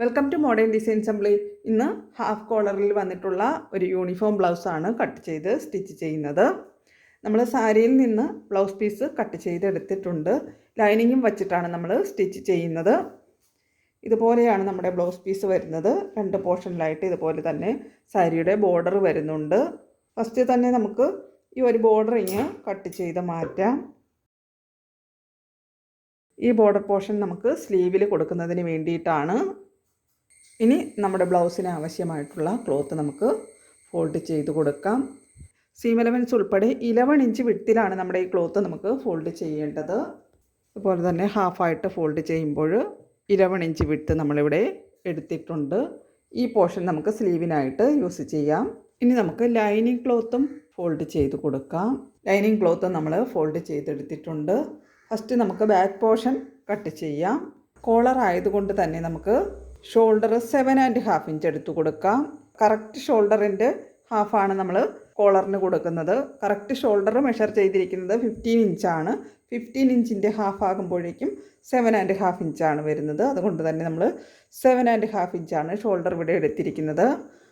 Welcome to modern design assembly ഇന്ന് half കോളറിൽ വന്നിട്ടുള്ള ഒരു യൂണിഫോം ബ്ലൗസാണ് കട്ട് ചെയ്ത് സ്റ്റിച്ച് ചെയ്യുന്നത്. നമ്മൾ സാരിയിൽ നിന്ന് ബ്ലൗസ് പീസ് കട്ട് ചെയ്തെടുത്തിട്ടുണ്ട്. ലൈനിങ്ങും വച്ചിട്ടാണ് നമ്മൾ സ്റ്റിച്ച് ചെയ്യുന്നത്. ഇതുപോലെയാണ് നമ്മുടെ ബ്ലൗസ് പീസ് വരുന്നത്. രണ്ട് പോർഷനിലായിട്ട് ഇതുപോലെ തന്നെ സാരിയുടെ ബോർഡർ വരുന്നുണ്ട്. ഫസ്റ്റ് തന്നെ നമുക്ക് ഈ ഒരു ബോർഡറിങ് കട്ട് ചെയ്ത് മാറ്റാം. ഈ ബോർഡർ പോർഷൻ നമുക്ക് സ്ലീവിൽ കൊടുക്കുന്നതിന് വേണ്ടിയിട്ടാണ് ഇനി നമ്മുടെ ബ്ലൗസിന് ആവശ്യമായിട്ടുള്ള ക്ലോത്ത് നമുക്ക് ഫോൾഡ് ചെയ്ത് കൊടുക്കാം. സീം എലവൻസ് ഉൾപ്പെടെ ഇലവൺ ഇഞ്ച് വിട്ടിലാണ് നമ്മുടെ ഈ ക്ലോത്ത് നമുക്ക് ഫോൾഡ് ചെയ്യേണ്ടത്. അതുപോലെ തന്നെ ഹാഫായിട്ട് ഫോൾഡ് ചെയ്യുമ്പോൾ ഇലവൺ ഇഞ്ച് വിട്ട് നമ്മളിവിടെ എടുത്തിട്ടുണ്ട്. ഈ പോർഷൻ നമുക്ക് സ്ലീവിനായിട്ട് യൂസ് ചെയ്യാം. ഇനി നമുക്ക് ലൈനിങ് ക്ലോത്തും ഫോൾഡ് ചെയ്ത് കൊടുക്കാം. ലൈനിങ് ക്ലോത്ത് നമ്മൾ ഫോൾഡ് ചെയ്തെടുത്തിട്ടുണ്ട്. ഫസ്റ്റ് നമുക്ക് ബാക്ക് പോർഷൻ കട്ട് ചെയ്യാം. കോളർ ആയതുകൊണ്ട് തന്നെ നമുക്ക് shoulder seven and half inch എടുത്തു കൊടുക്കാം. കറക്റ്റ് ഷോൾഡറിന്റെ ഹാഫാണ് നമ്മൾ കോളറിന് കൊടുക്കുന്നത്. കറക്റ്റ് ഷോൾഡർ മെഷർ ചെയ്തിരിക്കുന്നത് ഫിഫ്റ്റീൻ ഇഞ്ചാണ് ഫിഫ്റ്റീൻ ഇഞ്ചിന്റെ ഹാഫ് ആകുമ്പോഴേക്കും സെവൻ ആൻഡ് ഹാഫ് ഇഞ്ചാണ് വരുന്നത്. അതുകൊണ്ട് തന്നെ നമ്മൾ സെവൻ ആൻഡ് ഹാഫ് ഇഞ്ചാണ് ഷോൾഡർ ഇവിടെ എടുത്തിരിക്കുന്നത്.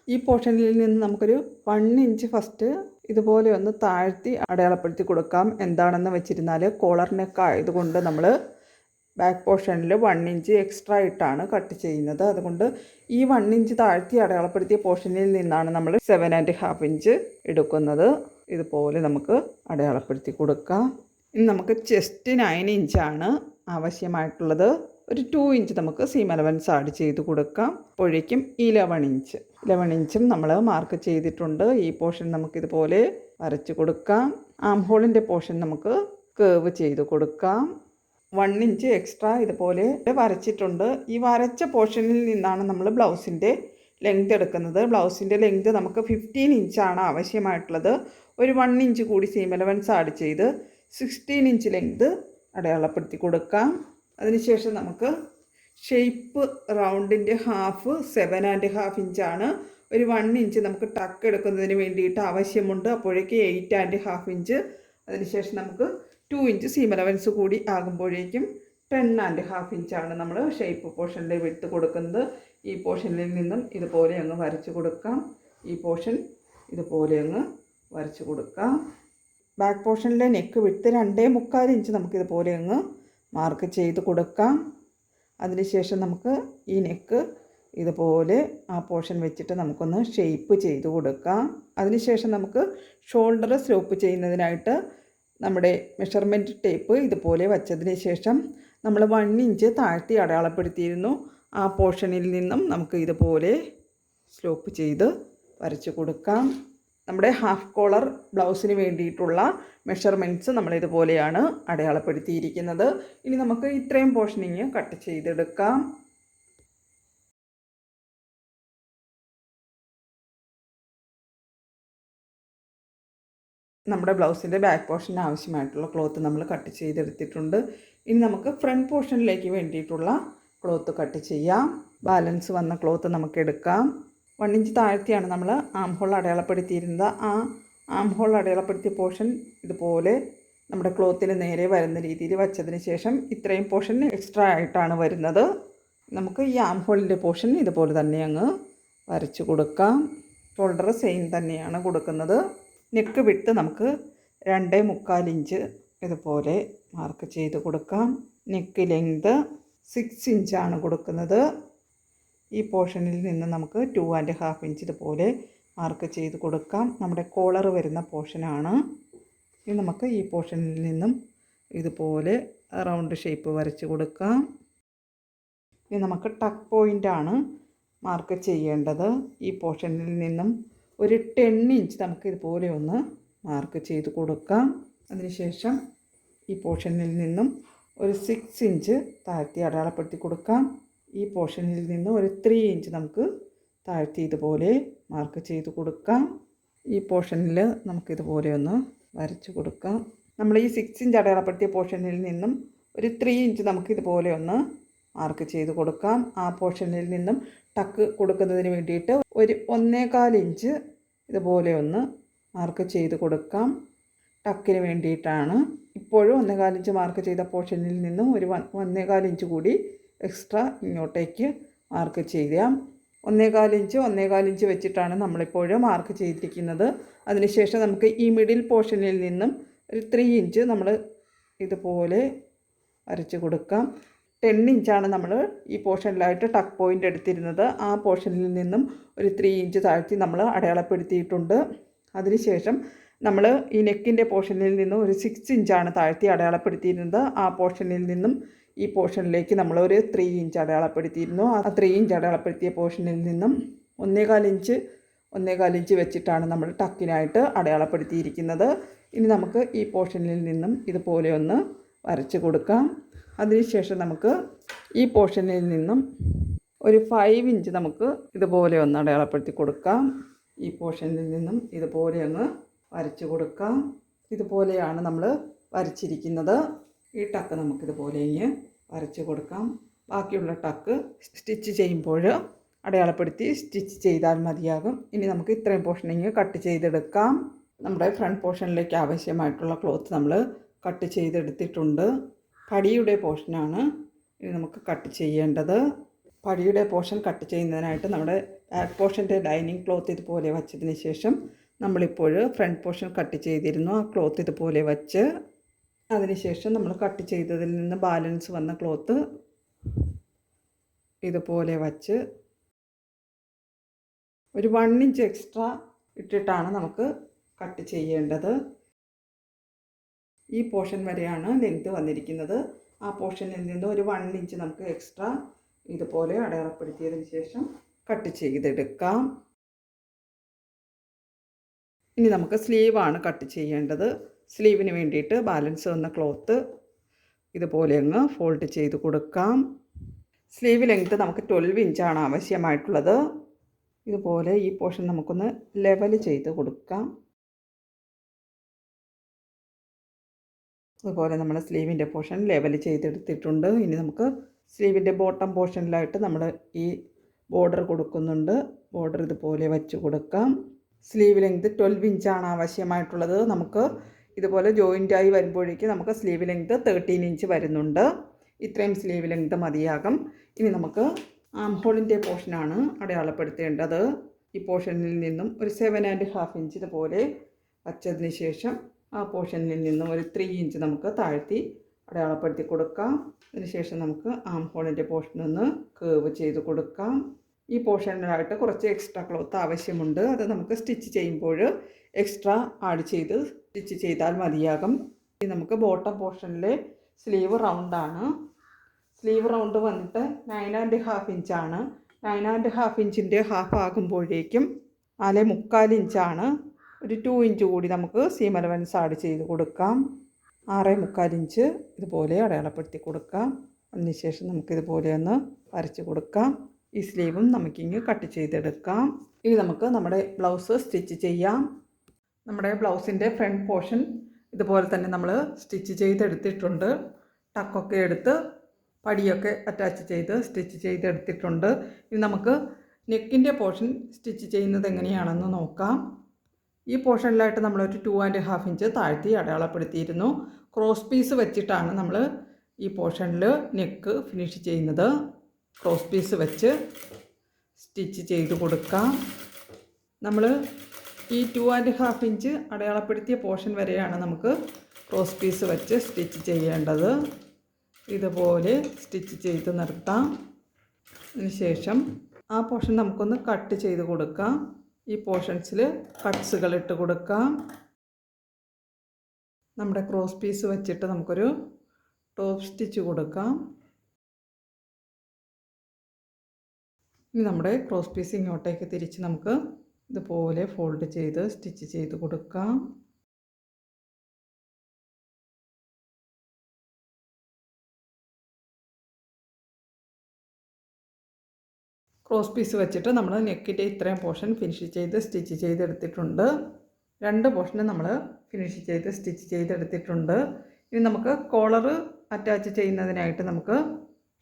ഈ പോർഷനിൽ നിന്ന് നമുക്കൊരു വൺ ഇഞ്ച് ഫസ്റ്റ് ഇതുപോലെ ഒന്ന് താഴ്ത്തി അടയാളപ്പെടുത്തി കൊടുക്കാം. എന്താണെന്ന് വെച്ചിരുന്നാൽ കോളർ നെക്ക് ആയതുകൊണ്ട് നമ്മൾ ബാക്ക് പോർഷനിൽ വൺ ഇഞ്ച് എക്സ്ട്രാ ആയിട്ടാണ് കട്ട് ചെയ്യുന്നത്. അതുകൊണ്ട് ഈ വൺ ഇഞ്ച് താഴ്ത്തി അടയാളപ്പെടുത്തിയ പോർഷനിൽ നിന്നാണ് നമ്മൾ സെവൻ ആൻഡ് ഹാഫ് ഇഞ്ച് എടുക്കുന്നത്. ഇതുപോലെ നമുക്ക് അടയാളപ്പെടുത്തി കൊടുക്കാം. ഇനി നമുക്ക് ചെസ്റ്റ് നയൻ ഇഞ്ചാണ് ആവശ്യമായിട്ടുള്ളത്. ഒരു ടു ഇഞ്ച് നമുക്ക് സീം അലവൻസ് ആഡ് ചെയ്ത് കൊടുക്കാം. അപ്പോഴേക്കും ഇലവൺ ഇഞ്ച് ഇലവൺ ഇഞ്ചും നമ്മൾ മാർക്ക് ചെയ്തിട്ടുണ്ട്. ഈ പോർഷൻ നമുക്കിതുപോലെ വരച്ച് കൊടുക്കാം. ആം ഹോളിന്റെ പോർഷൻ നമുക്ക് കേവ് ചെയ്ത് കൊടുക്കാം. വൺ ഇഞ്ച് എക്സ്ട്രാ ഇതുപോലെ വരച്ചിട്ടുണ്ട്. ഈ വരച്ച പോർഷനിൽ നിന്നാണ് നമ്മൾ ബ്ലൗസിന്റെ ലെങ്ത് എടുക്കുന്നത്. ബ്ലൗസിന്റെ ലെങ്ത് നമുക്ക് ഫിഫ്റ്റീൻ ഇഞ്ചാണ് ആവശ്യമായിട്ടുള്ളത്. ഒരു വൺ ഇഞ്ച് കൂടി സീം എലവൻസ് ആഡ് ചെയ്ത് സിക്സ്റ്റീൻ ഇഞ്ച് ലെങ്ത് അടയാളപ്പെടുത്തി കൊടുക്കാം. അതിനുശേഷം നമുക്ക് ഷേപ്പ് റൗണ്ടിന്റെ ഹാഫ് സെവൻ ആൻഡ് ഹാഫ് ഇഞ്ചാണ് ഒരു വൺ ഇഞ്ച് നമുക്ക് ടക്ക് എടുക്കുന്നതിന് വേണ്ടിയിട്ട് ആവശ്യമുണ്ട്. അപ്പോഴേക്ക് എയ്റ്റ് ആൻഡ് ഹാഫ് ഇഞ്ച് അതിനുശേഷം നമുക്ക് ടു ഇഞ്ച് സീം അലവൻസ് കൂടി ആകുമ്പോഴേക്കും ടെൻ ആൻഡ് ഹാഫ് ഇഞ്ചാണ് നമ്മൾ ഷേപ്പ് പോർഷനിൽ വിട്ട് കൊടുക്കുന്നത്. ഈ പോർഷനിൽ നിന്നും ഇതുപോലെ അങ്ങ് വരച്ച് കൊടുക്കാം. ഈ പോർഷൻ ഇതുപോലെ അങ്ങ് വരച്ച് കൊടുക്കാം. ബാക്ക് പോർഷനിലെ നെക്ക് വിട്ട് രണ്ടേ മുക്കാൽ ഇഞ്ച് നമുക്കിതുപോലെ അങ്ങ് മാർക്ക് ചെയ്ത് കൊടുക്കാം. അതിനുശേഷം നമുക്ക് ഈ നെക്ക് ഇതുപോലെ ആ പോർഷൻ വെച്ചിട്ട് നമുക്കൊന്ന് ഷേപ്പ് ചെയ്ത് കൊടുക്കാം. അതിനുശേഷം നമുക്ക് ഷോൾഡർ സ്ലോപ്പ് ചെയ്യുന്നതിനായിട്ട് നമ്മുടെ മെഷർമെന്റ് ടേപ്പ് ഇതുപോലെ വച്ചതിന് ശേഷം നമ്മൾ വൺ ഇഞ്ച് താഴ്ത്തി അടയാളപ്പെടുത്തിയിരുന്നു. ആ പോർഷനിൽ നിന്നും നമുക്ക് ഇതുപോലെ സ്ലോപ്പ് ചെയ്ത് വരച്ച് കൊടുക്കാം. നമ്മുടെ ഹാഫ് കോളർ ബ്ലൗസിന് വേണ്ടിയിട്ടുള്ള മെഷർമെന്റ്സ് നമ്മൾ ഇതുപോലെയാണ് അടയാളപ്പെടുത്തിയിരിക്കുന്നത്. ഇനി നമുക്ക് ഇത്രയും പോർഷനിങ് കട്ട് ചെയ്തെടുക്കാം. നമ്മുടെ ബ്ലൗസിന്റെ ബാക്ക് പോർഷന് ആവശ്യമായിട്ടുള്ള ക്ലോത്ത് നമ്മൾ കട്ട് ചെയ്തെടുത്തിട്ടുണ്ട്. ഇനി നമുക്ക് ഫ്രണ്ട് പോർഷനിലേക്ക് വേണ്ടിയിട്ടുള്ള ക്ലോത്ത് കട്ട് ചെയ്യാം. ബാലൻസ് വന്ന ക്ലോത്ത് നമുക്ക് എടുക്കാം. വൺ ഇഞ്ച് താഴ്ത്തിയാണ് നമ്മൾ ആം ഹോൾ അടയാളപ്പെടുത്തിയിരുന്നത്. ആ ആം ഹോൾ അടയാളപ്പെടുത്തിയ പോർഷൻ ഇതുപോലെ നമ്മുടെ ക്ലോത്തിന് നേരെ വരുന്ന രീതിയിൽ വച്ചതിന് ശേഷം ഇത്രയും പോർഷൻ എക്സ്ട്രാ ആയിട്ടാണ് വരുന്നത്. നമുക്ക് ഈ ആം ഹോളിന്റെ പോർഷൻ ഇതുപോലെ തന്നെ അങ്ങ് വരച്ച് കൊടുക്കാം. ഷോൾഡർ സെയിം തന്നെയാണ് കൊടുക്കുന്നത്. നെക്ക് വിട്ട് നമുക്ക് രണ്ടേ മുക്കാൽ ഇഞ്ച് ഇതുപോലെ മാർക്ക് ചെയ്ത് കൊടുക്കാം. നെക്ക് ലെങ്ത് സിക്സ് ഇഞ്ചാണ് കൊടുക്കുന്നത്. ഈ പോർഷനിൽ നിന്ന് നമുക്ക് ടു ആൻഡ് ഹാഫ് ഇഞ്ച് ഇതുപോലെ മാർക്ക് ചെയ്ത് കൊടുക്കാം. നമ്മുടെ കോളർ വരുന്ന പോർഷനാണ് ഇനി നമുക്ക് ഈ പോർഷനിൽ നിന്നും ഇതുപോലെ റൗണ്ട് ഷേപ്പ് വരച്ച് കൊടുക്കാം. ഇനി നമുക്ക് ടക്ക് പോയിന്റാണ് മാർക്ക് ചെയ്യേണ്ടത്. ഈ പോർഷനിൽ നിന്നും ഒരു ടെൻ ഇഞ്ച് നമുക്ക് ഇതുപോലെ ഒന്ന് മാർക്ക് ചെയ്ത് കൊടുക്കാം. അതിനുശേഷം ഈ പോർഷനിൽ നിന്നും ഒരു സിക്സ് ഇഞ്ച് താഴ്ത്തി അടയാളപ്പെടുത്തി കൊടുക്കാം. ഈ പോർഷനിൽ നിന്നും ഒരു ത്രീ ഇഞ്ച് നമുക്ക് താഴ്ത്തി ഇതുപോലെ മാർക്ക് ചെയ്ത് കൊടുക്കാം. ഈ പോർഷനിൽ നമുക്കിതുപോലെ ഒന്ന് വരച്ച് കൊടുക്കാം. നമ്മൾ ഈ സിക്സ് ഇഞ്ച് അടയാളപ്പെടുത്തിയ പോർഷനിൽ നിന്നും ഒരു ത്രീ ഇഞ്ച് നമുക്കിതുപോലെ ഒന്ന് മാർക്ക് ചെയ്ത് കൊടുക്കാം. ആ പോർഷനിൽ നിന്നും ടക്ക് കൊടുക്കുന്നതിന് വേണ്ടിയിട്ട് ഒരു ഒന്നേകാൽ ഇഞ്ച് ഇതുപോലെ ഒന്ന് മാർക്ക് ചെയ്ത് കൊടുക്കാം. ടക്കിന് വേണ്ടിയിട്ടാണ്. ഇപ്പോഴും ഒന്നേകാൽ ഇഞ്ച് മാർക്ക് ചെയ്ത പോർഷനിൽ നിന്നും ഒരു ഒന്നേകാൽ ഇഞ്ച് കൂടി എക്സ്ട്രാ ഇങ്ങോട്ടേക്ക് മാർക്ക് ചെയ്യാം. ഒന്നേകാൽ ഇഞ്ച് ഒന്നേകാൽ ഇഞ്ച് വെച്ചിട്ടാണ് നമ്മളിപ്പോഴും മാർക്ക് ചെയ്തിരിക്കുന്നത്. അതിനുശേഷം നമുക്ക് ഈ മിഡിൽ പോർഷനിൽ നിന്നും ഒരു ത്രീ ഇഞ്ച് നമ്മൾ ഇതുപോലെ വരച്ച് കൊടുക്കാം. ടെൻ ഇഞ്ചാണ് നമ്മൾ ഈ പോർഷനിലായിട്ട് ടക്ക് പോയിന്റ് എടുത്തിരുന്നത്. ആ പോർഷനിൽ നിന്നും ഒരു ത്രീ ഇഞ്ച് താഴ്ത്തി നമ്മൾ അടയാളപ്പെടുത്തിയിട്ടുണ്ട്. അതിനുശേഷം നമ്മൾ ഈ നെക്കിന്റെ പോർഷനിൽ നിന്നും ഒരു സിക്സ് ഇഞ്ചാണ് താഴ്ത്തി അടയാളപ്പെടുത്തിയിരുന്നത്. ആ പോർഷനിൽ നിന്നും ഈ പോർഷനിലേക്ക് നമ്മൾ ഒരു ത്രീ ഇഞ്ച് അടയാളപ്പെടുത്തിയിരുന്നു. ആ ത്രീ ഇഞ്ച് അടയാളപ്പെടുത്തിയ പോർഷനിൽ നിന്നും ഒന്നേകാൽ ഇഞ്ച് ഒന്നേകാൽ ഇഞ്ച് വെച്ചിട്ടാണ് നമ്മൾ ടക്കിനായിട്ട് അടയാളപ്പെടുത്തിയിരിക്കുന്നത്. ഇനി നമുക്ക് ഈ പോർഷനിൽ നിന്നും ഇതുപോലെ ഒന്ന് വരച്ച് കൊടുക്കാം. അതിനുശേഷം നമുക്ക് ഈ പോർഷനിൽ നിന്നും ഒരു ഫൈവ് ഇഞ്ച് നമുക്ക് ഇതുപോലെ ഒന്ന് അടയാളപ്പെടുത്തി കൊടുക്കാം. ഈ പോർഷനിൽ നിന്നും ഇതുപോലെ ഒന്ന് വരച്ച് കൊടുക്കാം. ഇതുപോലെയാണ് നമ്മൾ വരച്ചിരിക്കുന്നത്. ഈ ടക്ക് നമുക്കിതുപോലെ ഇങ്ങ് വരച്ച് കൊടുക്കാം. ബാക്കിയുള്ള ടക്ക് സ്റ്റിച്ച് ചെയ്യുമ്പോൾ അടയാളപ്പെടുത്തി സ്റ്റിച്ച് ചെയ്താൽ മതിയാകും. ഇനി നമുക്ക് ഇത്രയും പോർഷനിങ് കട്ട് ചെയ്തെടുക്കാം. നമ്മുടെ ഫ്രണ്ട് പോർഷനിലേക്ക് ആവശ്യമായിട്ടുള്ള ക്ലോത്ത് നമ്മൾ കട്ട് ചെയ്തെടുത്തിട്ടുണ്ട്. പടിയുടെ പോർഷനാണ് ഇത് നമുക്ക് കട്ട് ചെയ്യേണ്ടത്. പടിയുടെ പോർഷൻ കട്ട് ചെയ്യുന്നതിനായിട്ട് നമ്മുടെ ബാക്ക് പോർഷന്റെ ലൈനിങ് ക്ലോത്ത് ഇതുപോലെ വച്ചതിന് ശേഷം നമ്മളിപ്പോൾ ഫ്രണ്ട് പോർഷൻ കട്ട് ചെയ്തിരുന്നു. ആ ക്ലോത്ത് ഇതുപോലെ വച്ച് അതിനുശേഷം നമ്മൾ കട്ട് ചെയ്തതിൽ നിന്ന് ബാലൻസ് വന്ന ക്ലോത്ത് ഇതുപോലെ വച്ച് ഒരു വൺ ഇഞ്ച് എക്സ്ട്രാ ഇട്ടിട്ടാണ് നമുക്ക് കട്ട് ചെയ്യേണ്ടത്. ഈ പോർഷൻ വരെയാണ് ലെങ്ത് വന്നിരിക്കുന്നത്. ആ പോർഷനിൽ നിന്ന് ഒരു വൺ ഇഞ്ച് നമുക്ക് എക്സ്ട്രാ ഇതുപോലെ അടയാളപ്പെടുത്തിയതിന് ശേഷം കട്ട് ചെയ്തെടുക്കാം. ഇനി നമുക്ക് സ്ലീവാണ് കട്ട് ചെയ്യേണ്ടത്. സ്ലീവിന് വേണ്ടിയിട്ട് ബാലൻസ് വന്ന ക്ലോത്ത് ഇതുപോലെ അങ്ങ് ഫോൾഡ് ചെയ്ത് കൊടുക്കാം. സ്ലീവ് ലെങ്ത് നമുക്ക് ട്വൽവ് ഇഞ്ചാണ് ആവശ്യമായിട്ടുള്ളത്. ഇതുപോലെ ഈ പോർഷൻ നമുക്കൊന്ന് ലെവൽ ചെയ്ത് കൊടുക്കാം. അതുപോലെ നമ്മൾ സ്ലീവിന്റെ പോർഷൻ ലെവൽ ചെയ്തെടുത്തിട്ടുണ്ട്. ഇനി നമുക്ക് സ്ലീവിന്റെ ബോട്ടം പോർഷനിലായിട്ട് നമ്മൾ ഈ ബോർഡർ കൊടുക്കുന്നുണ്ട്. ബോർഡർ ഇതുപോലെ വെച്ച് കൊടുക്കാം. സ്ലീവ് ലെങ്ത് ട്വൽവ് ഇഞ്ചാണ് ആവശ്യമായിട്ടുള്ളത്. നമുക്ക് ഇതുപോലെ ജോയിന്റായി വരുമ്പോഴേക്ക് നമുക്ക് സ്ലീവ് ലെങ്ത് തേർട്ടീൻ ഇഞ്ച് വരുന്നുണ്ട്. ഇത്രയും സ്ലീവ് ലെങ്ത് മതിയാകും. ഇനി നമുക്ക് ആം ഹോളിന്റെ പോർഷനാണ് അടയാളപ്പെടുത്തേണ്ടത്. ഈ പോർഷനിൽ നിന്നും ഒരു സെവൻ ആൻഡ് ഹാഫ് ഇഞ്ച് ഇതുപോലെ വച്ചതിന് ശേഷം ആ പോർഷനിൽ നിന്നും ഒരു ത്രീ ഇഞ്ച് നമുക്ക് താഴ്ത്തി അടയാളപ്പെടുത്തി കൊടുക്കാം. അതിനുശേഷം നമുക്ക് ആം ഹോളിന്റെ ഒന്ന് കേവ് ചെയ്ത് കൊടുക്കാം. ഈ പോർഷനിലായിട്ട് കുറച്ച് എക്സ്ട്രാ ക്ലോത്ത് ആവശ്യമുണ്ട്. അത് നമുക്ക് സ്റ്റിച്ച് ചെയ്യുമ്പോൾ എക്സ്ട്രാ ആഡ് ചെയ്ത് സ്റ്റിച്ച് ചെയ്താൽ മതിയാകും. ഇനി നമുക്ക് ബോട്ടം പോർഷനിലെ സ്ലീവ് റൗണ്ടാണ് സ്ലീവ് റൗണ്ട് വന്നിട്ട് നയൻ ആൻഡ് ഹാഫ് ഇഞ്ചാണ് നയൻ ആൻഡ് ഹാഫ് ഇഞ്ചിന്റെ ഹാഫ് ആകുമ്പോഴേക്കും നാല് മുക്കാൽ ഇഞ്ചാണ് ഒരു ടു ഇഞ്ച് കൂടി നമുക്ക് സീം അലവൻസ് ആഡ് ചെയ്ത് കൊടുക്കാം. ആറേ മുക്കാൽ ഇഞ്ച് ഇതുപോലെ അടയാളപ്പെടുത്തി കൊടുക്കാം. അതിനുശേഷം നമുക്കിതുപോലെ ഒന്ന് വരച്ച് കൊടുക്കാം. ഈ സ്ലീവും നമുക്കിങ്ങ് കട്ട് ചെയ്തെടുക്കാം. ഇനി നമുക്ക് നമ്മുടെ ബ്ലൗസ് സ്റ്റിച്ച് ചെയ്യാം. നമ്മുടെ ബ്ലൗസിന്റെ ഫ്രണ്ട് പോർഷൻ ഇതുപോലെ തന്നെ നമ്മൾ സ്റ്റിച്ച് ചെയ്തെടുത്തിട്ടുണ്ട്. ടക്കൊക്കെ എടുത്ത് പടിയൊക്കെ അറ്റാച്ച് ചെയ്ത് സ്റ്റിച്ച് ചെയ്തെടുത്തിട്ടുണ്ട്. ഇനി നമുക്ക് നെക്കിന്റെ പോർഷൻ സ്റ്റിച്ച് ചെയ്യുന്നത് എങ്ങനെയാണെന്ന് നോക്കാം. ഈ പോർഷനിലായിട്ട് നമ്മളൊരു ടു ആൻഡ് ഹാഫ് ഇഞ്ച് താഴ്ത്തി അടയാളപ്പെടുത്തിയിരുന്നു. ക്രോസ് പീസ് വെച്ചിട്ടാണ് നമ്മൾ ഈ പോർഷനിൽ നെക്ക് ഫിനിഷ് ചെയ്യുന്നത്. ക്രോസ് പീസ് വെച്ച് സ്റ്റിച്ച് ചെയ്ത് കൊടുക്കാം. നമ്മൾ ഈ ടു ആൻഡ് ഹാഫ് ഇഞ്ച് അടയാളപ്പെടുത്തിയ പോർഷൻ വരെയാണ് നമുക്ക് ക്രോസ് പീസ് വെച്ച് സ്റ്റിച്ച് ചെയ്യേണ്ടത്. ഇതുപോലെ സ്റ്റിച്ച് ചെയ്ത് നിർത്താം. അതിനുശേഷം ആ പോർഷൻ നമുക്കൊന്ന് കട്ട് ചെയ്ത് കൊടുക്കാം. ഈ പോർഷൻസിൽ കട്ട്സുകൾ ഇട്ട് കൊടുക്കാം. നമ്മുടെ ക്രോസ് പീസ് വെച്ചിട്ട് നമുക്കൊരു ടോപ്പ് സ്റ്റിച്ച് കൊടുക്കാം. ഇനി നമ്മുടെ ക്രോസ് പീസ് ഇങ്ങോട്ടേക്ക് തിരിച്ച് നമുക്ക് ഇതുപോലെ ഫോൾഡ് ചെയ്ത് സ്റ്റിച്ച് ചെയ്ത് കൊടുക്കാം. ക്രോസ് പീസ് വെച്ചിട്ട് നമ്മൾ നെക്കിന്റെ ഇത്രയും പോർഷൻ ഫിനിഷ് ചെയ്ത് സ്റ്റിച്ച് ചെയ്തെടുത്തിട്ടുണ്ട്. രണ്ട് പോർഷൻ നമ്മൾ ഫിനിഷ് ചെയ്ത് സ്റ്റിച്ച് ചെയ്തെടുത്തിട്ടുണ്ട്. ഇനി നമുക്ക് കോളർ അറ്റാച്ച് ചെയ്യുന്നതിനായിട്ട് നമുക്ക്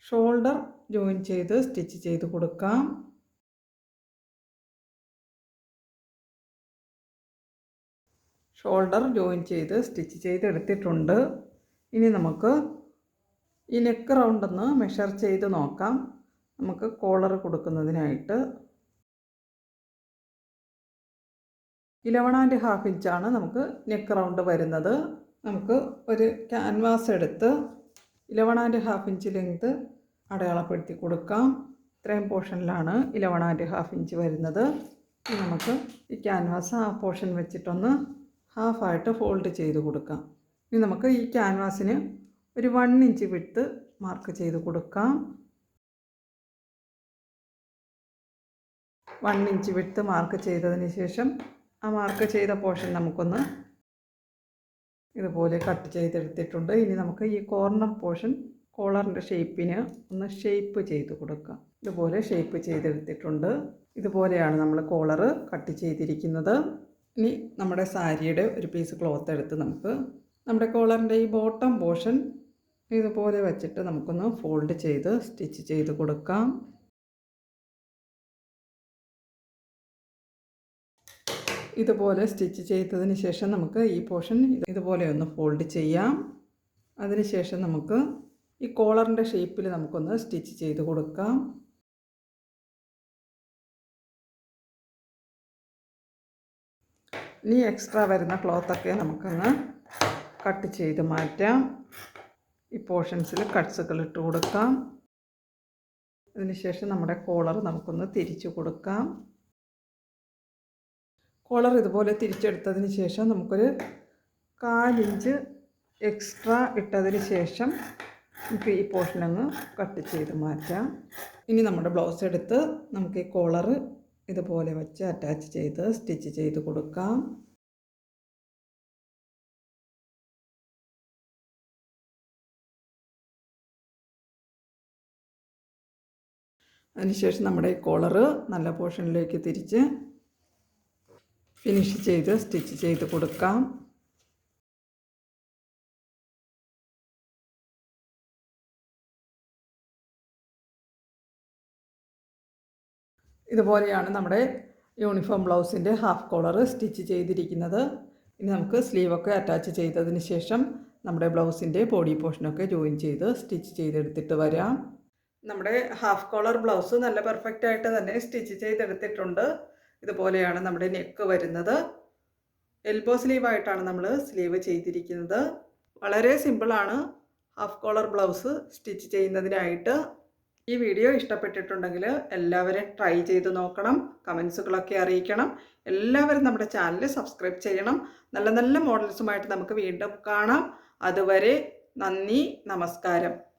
ഷോൾഡർ ജോയിൻ ചെയ്ത് സ്റ്റിച്ച് ചെയ്ത് കൊടുക്കാം. ഷോൾഡർ ജോയിൻ ചെയ്ത് സ്റ്റിച്ച് ചെയ്തെടുത്തിട്ടുണ്ട്. ഇനി നമുക്ക് ഈ നെക്ക് റൗണ്ടൊന്ന് മെഷർ ചെയ്ത് നോക്കാം. നമുക്ക് കോളർ കൊടുക്കുന്നതിനായിട്ട് ഇലവൺ ആൻഡ് ഹാഫ് ഇഞ്ചാണ് നമുക്ക് നെക്ക് റൗണ്ട് വരുന്നത്. നമുക്ക് ഒരു ക്യാൻവാസ് എടുത്ത് eleven and half inch length അടയാളപ്പെടുത്തി കൊടുക്കാം. ഇത്രയും പോർഷനിലാണ് ഇലവൺ ആൻഡ് ഹാഫ് ഇഞ്ച് വരുന്നത്. നമുക്ക് ഈ ക്യാൻവാസ് ആ പോർഷൻ വെച്ചിട്ടൊന്ന് ഹാഫായിട്ട് ഫോൾഡ് ചെയ്ത് കൊടുക്കാം. ഇനി നമുക്ക് ഈ ക്യാൻവാസിന് ഒരു വൺ ഇഞ്ച് വിട്ട് മാർക്ക് ചെയ്ത് കൊടുക്കാം. വൺ ഇഞ്ച് വിട്ട് മാർക്ക് ചെയ്തതിന് ശേഷം ആ മാർക്ക് ചെയ്ത പോർഷൻ നമുക്കൊന്ന് ഇതുപോലെ കട്ട് ചെയ്തെടുത്തിട്ടുണ്ട്. ഇനി നമുക്ക് ഈ കോർണർ പോർഷൻ കോളറിന്റെ ഷേപ്പിന് ഒന്ന് ഷേപ്പ് ചെയ്ത് കൊടുക്കാം. ഇതുപോലെ ഷേപ്പ് ചെയ്തെടുത്തിട്ടുണ്ട്. ഇതുപോലെയാണ് നമ്മൾ കോളറ് കട്ട് ചെയ്തിരിക്കുന്നത്. ഇനി നമ്മുടെ സാരിയുടെ ഒരു പീസ് ക്ലോത്ത് എടുത്ത് നമുക്ക് നമ്മുടെ കോളറിന്റെ ഈ ബോട്ടം പോർഷൻ ഇതുപോലെ വെച്ചിട്ട് നമുക്കൊന്ന് ഫോൾഡ് ചെയ്ത് സ്റ്റിച്ച് ചെയ്ത് കൊടുക്കാം. ഇതുപോലെ സ്റ്റിച്ച് ചെയ്തതിന് ശേഷം നമുക്ക് ഈ പോർഷൻ ഇതുപോലെ ഒന്ന് ഫോൾഡ് ചെയ്യാം. അതിനുശേഷം നമുക്ക് ഈ കോളറിന്റെ ഷേപ്പിൽ നമുക്കൊന്ന് സ്റ്റിച്ച് ചെയ്ത് കൊടുക്കാം. ഇനി എക്സ്ട്രാ വരുന്ന ക്ലോത്തൊക്കെ നമുക്കൊന്ന് കട്ട് ചെയ്ത് മാറ്റാം. ഈ പോർഷൻസിൽ കട്ട്സുകൾ ഇട്ട് കൊടുക്കാം. അതിനുശേഷം നമ്മുടെ കോളർ നമുക്കൊന്ന് തിരിച്ചു കൊടുക്കാം. കോളർ ഇതുപോലെ തിരിച്ചെടുത്തതിന് ശേഷം നമുക്കൊരു കാലിഞ്ച് എക്സ്ട്രാ ഇട്ടതിന് ശേഷം നമുക്ക് ഈ പോർഷൻ അങ്ങ് കട്ട് ചെയ്ത് മാറ്റാം. ഇനി നമ്മുടെ ബ്ലൗസ് എടുത്ത് നമുക്ക് ഈ കോളർ ഇതുപോലെ വെച്ച് അറ്റാച്ച് ചെയ്ത് സ്റ്റിച്ച് ചെയ്ത് കൊടുക്കാം. അതിനുശേഷം നമ്മുടെ ഈ കോളറ് നല്ല പോർഷനിലേക്ക് തിരിച്ച് ഫിനിഷ് ചെയ്ത് സ്റ്റിച്ച് ചെയ്ത് കൊടുക്കാം. ഇതുപോലെയാണ് നമ്മുടെ യൂണിഫോം ബ്ലൗസിന്റെ ഹാഫ് കോളർ സ്റ്റിച്ച് ചെയ്തിരിക്കുന്നത്. ഇനി നമുക്ക് സ്ലീവൊക്കെ അറ്റാച്ച് ചെയ്തതിന് ശേഷം നമ്മുടെ ബ്ലൗസിന്റെ ബോഡി പോർഷനൊക്കെ ജോയിൻ ചെയ്ത് സ്റ്റിച്ച് ചെയ്തെടുത്തിട്ട് വരാം. നമ്മുടെ ഹാഫ് കോളർ ബ്ലൗസ് നല്ല പെർഫെക്റ്റ് ആയിട്ട് തന്നെ സ്റ്റിച്ച് ചെയ്തെടുത്തിട്ടുണ്ട്. ഇതുപോലെയാണ് നമ്മുടെ നെക്ക് വരുന്നത്. എൽബോ സ്ലീവായിട്ടാണ് നമ്മൾ സ്ലീവ് ചെയ്തിരിക്കുന്നത്. വളരെ സിമ്പിളാണ് ഹാഫ് കോളർ ബ്ലൗസ് സ്റ്റിച്ച് ചെയ്യുന്നതിനായിട്ട്. ഈ വീഡിയോ ഇഷ്ടപ്പെട്ടിട്ടുണ്ടെങ്കിൽ എല്ലാവരും ട്രൈ ചെയ്ത് നോക്കണം. കമൻസുകളൊക്കെ അറിയിക്കണം. എല്ലാവരും നമ്മുടെ ചാനൽ സബ്സ്ക്രൈബ് ചെയ്യണം. നല്ല നല്ല മോഡൽസുമായിട്ട് നമുക്ക് വീണ്ടും കാണാം. അതുവരെ നന്ദി നമസ്കാരം.